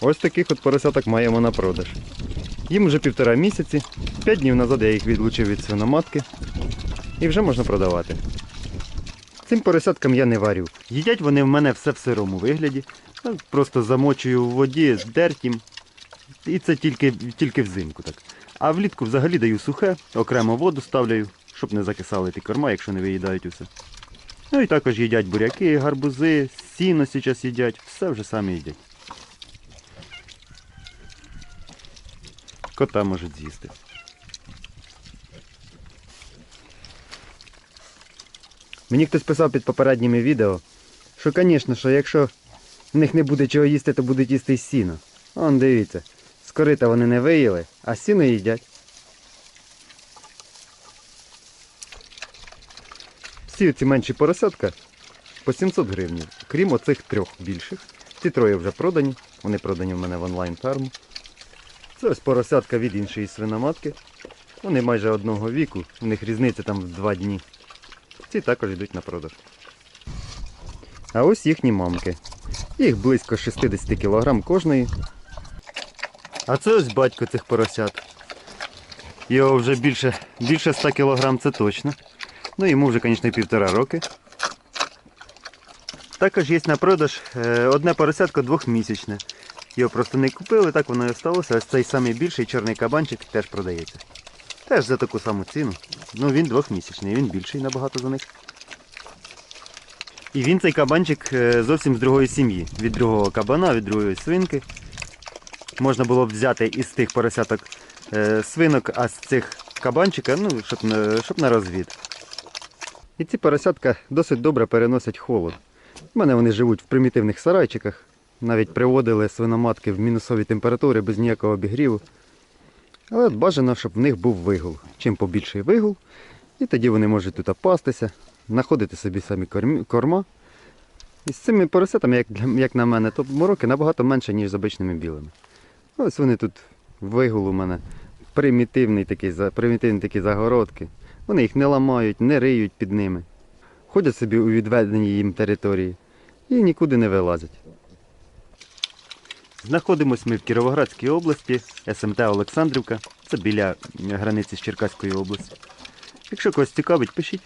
Ось таких от поросяток маємо на продаж. Їм вже півтора місяці. П'ять днів назад я їх відлучив від свиноматки. І вже можна продавати. Цим поросяткам я не варю. Їдять вони в мене все в сирому вигляді. Ну, Просто замочую в воді з дертім. І це тільки, тільки взимку так. А влітку взагалі даю сухе, окремо воду ставляю, щоб не закисали ті корма, якщо не виїдають усе. Ну і також їдять буряки, гарбузи, сіно зараз їдять, все вже самі їдять. Кота можуть з'їсти. Мені хтось писав під попередніми відео, що, звісно, що якщо в них не буде чого їсти, то будуть їсти й сіно. Он дивіться, з корита вони не виїли, а сіно їдять. Всі ці менші поросятка по 700 гривень, крім оцих трьох більших. Ці троє вже продані, вони продані в мене в онлайн ферму. Це ось поросятка від іншої свиноматки. Вони майже одного віку, у них різниця там в два дні. Ці також йдуть на продаж. А ось їхні мамки. Їх близько 60 кг кожної. А це ось батько цих поросят. Його вже більше, більше 100 кг це точно. Ну йому вже, звісно, півтора роки. Також є на продаж е, одне поросятко двохмісячне. Його просто не купили, так воно і сталося. Ось цей самий більший чорний кабанчик теж продається. Теж за таку саму ціну. Ну він двохмісячний, він більший набагато за них. І він цей кабанчик е, зовсім з другої сім'ї. Від другого кабана, від другої свинки. Можна було б взяти із тих поросяток е, свинок, а з цих кабанчика, ну, щоб, на- щоб на розвід. І ці поросятка досить добре переносять холод. У мене вони живуть в примітивних сарайчиках. Навіть приводили свиноматки в мінусові температури без ніякого обігріву. Але бажано, щоб в них був вигул. Чим побільший вигул, і тоді вони можуть тут пастися, знаходити собі самі корма. І з цими поросятами, як, як на мене, то мороки набагато менше, ніж з обичними білими. Ось вони тут вигул у мене. Примітивний такий, примітивні такі загородки. Вони їх не ламають, не риють під ними. Ходять собі у відведеній їм території і нікуди не вилазять. Знаходимось ми в Кіровоградській області, СМТ Олександрівка. Це біля границі з Черкаською областю. Якщо когось цікавить, пишіть.